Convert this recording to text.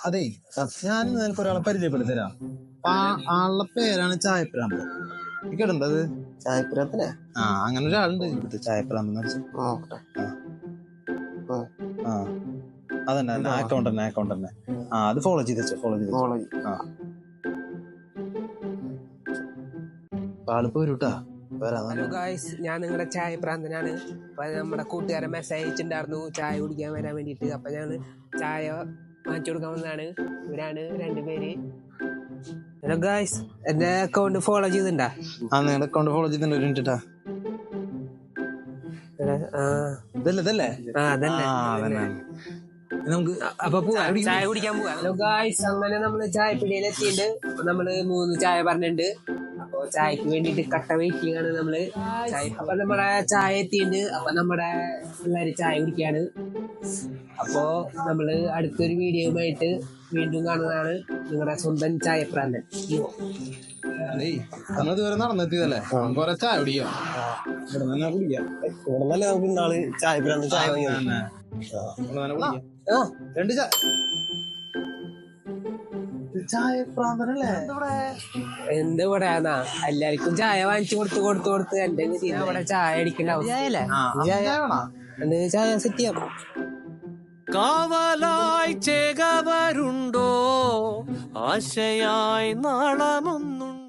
അതെ ഞാൻ നിനക്ക് ഒരാളെ പരിചയപ്പെടുത്തി തരാം അപ്പൊ ആ ആളുടെ പേരാണ് ചായപ്രാമ്പ്. കേട്ടിട്ടുണ്ടത് ചായപ്പുരത്തിനെ ആ അങ്ങനെ ഒരാളുണ്ട്. ഇവിടുത്തെ ചായപ്രാമ്പ് എന്ന് വെച്ചാൽ ആ അതന്നെ തന്നെ അക്കൗണ്ട് തന്നെ അക്കൗണ്ട് തന്നെ. ആ അത് ഫോളോ ചെയ്ത് വെച്ചോ ഫോളോ ചെയ്ത് ഫോളോ അപ്പൊ ആളിപ്പോ വരൂട്ടാ. വരാ ഹലോ ഗായ്സ് ഞാൻ നിങ്ങളുടെ ചായ പ്രാന്തനാണ് അപ്പൊ നമ്മുടെ കൂട്ടുകാരെ മെസ്സേജ് അയച്ചിട്ടുണ്ടായിരുന്നു ചായ കുടിക്കാൻ വരാൻ വേണ്ടിയിട്ട്. അപ്പൊ ഞാൻ ചായ വാങ്ങിച്ചു കൊടുക്കാൻ വന്നതാണ് ഇവരാണ് രണ്ടുപേര് ഹലോ ഗായ്സ് എന്റെ അക്കൗണ്ട് ഫോളോ ചെയ്തിട്ടുണ്ടാ ആ നിങ്ങളുടെ അക്കൗണ്ട് ഫോളോ ചെയ്തിട്ടുണ്ട്. ഒരു മിനിറ്റാ ആ. ഇതല്ലേ ഇതല്ലേ? ആ, അതന്നെ. ആ, അതന്നെ. നമുക്ക് അപ്പൊ ചായ കുടിക്കാൻ പോവാ. ഹലോ ഗായ്സ് അങ്ങനെ നമ്മൾ ചായപ്പിടിയിൽ എത്തിയിട്ടുണ്ട് നമ്മൾ മൂന്ന് ചായ പറഞ്ഞിട്ടുണ്ട് അപ്പൊ ചായക്ക് വേണ്ടിട്ട് കട്ട വെയിറ്റിംഗ് ആണ് നമ്മൾ. ചായ അപ്പൊ നമ്മുടെ ചായ എത്തിയിട്ടുണ്ട് അപ്പൊ നമ്മുടെ പിള്ളേര് ചായ കുടിക്കാണ്. അപ്പോ നമ്മൾ അടുത്തൊരു വീഡിയോയുമായിട്ട് വീണ്ടും കാണുന്നതാണ് നിങ്ങളുടെ സ്വന്തം ചായപ്രാന്തൻ. ഏയ് നമ്മൾ ഇതുവരെ നടന്നെത്തിയതല്ലേ? കൊറേ ചായ കുടിക്കാം. ഇവിടെ തന്നെ കുടിക്കാം. ഇവിടെ നല്ല നമുക്ക് ഇന്നാൾ ചായ രണ്ട് ചായ. എന്ത് പറയാ എല്ലാവർക്കും ചായ വാങ്ങിച്ചു കൊടുത്ത് കൊടുത്ത് കൊടുത്ത് എന്റെ അവിടെ ചായ അടിക്കണ്ടാവും ചായ സെറ്റ് ചെയ്യാം. കാവലായി ചേകവരുണ്ടോ? ആശയായി നാളമുണ്ട്